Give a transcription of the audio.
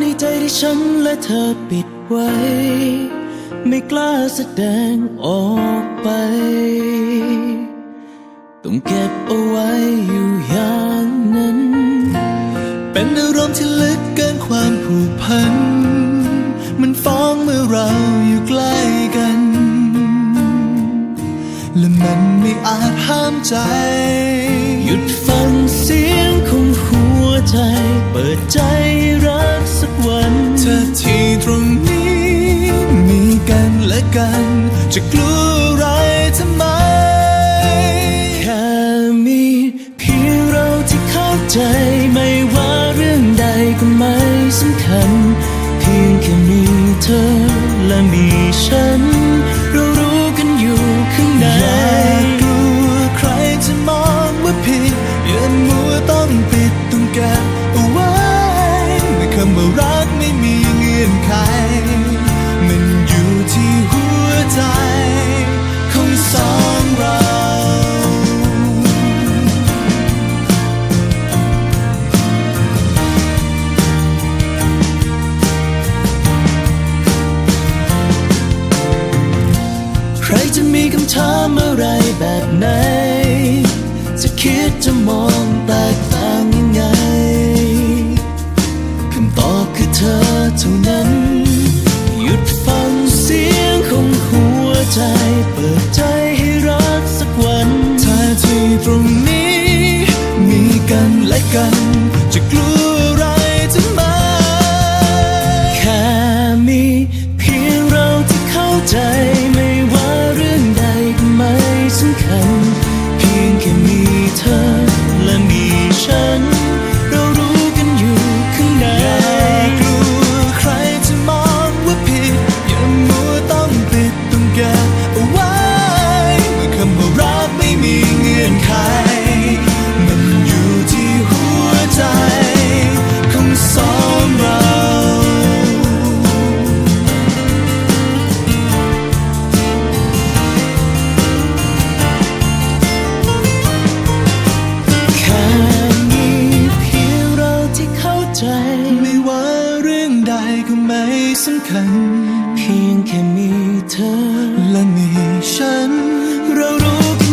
ในใจที่ฉันและเธอปิดไว้ ไม่กล้าแสดงออกไป ต้องเก็บเอาไว้อยู่อย่างนั้น เป็นอารมณ์ที่ลึกเกินความผูกพัน มันฟ้องเมื่อเราอยู่ใกล้กัน และมันไม่อาจห้ามใจ หยุดฟังเสียงของหัวใจ เปิดใจ กันและกัน จะกลัวอะไรทำไม แค่มีเพียงเราที่เข้าใจไม่ว่าเรื่องใดก็ไม่สำคัญ เพียงแค่มีเธอและมีฉัน ถามอะไรแบบไหน จะคิดจะมองแตกต่างยังไงคำตอบคือเธอเท่านั้น หยุดฟังเสียงของหัวใจ เปิดใจให้รักสักวันถ้าที่ตรง ก็ไม่สำคัญ เพียงแค่มีเธอและมีฉัน เรารู้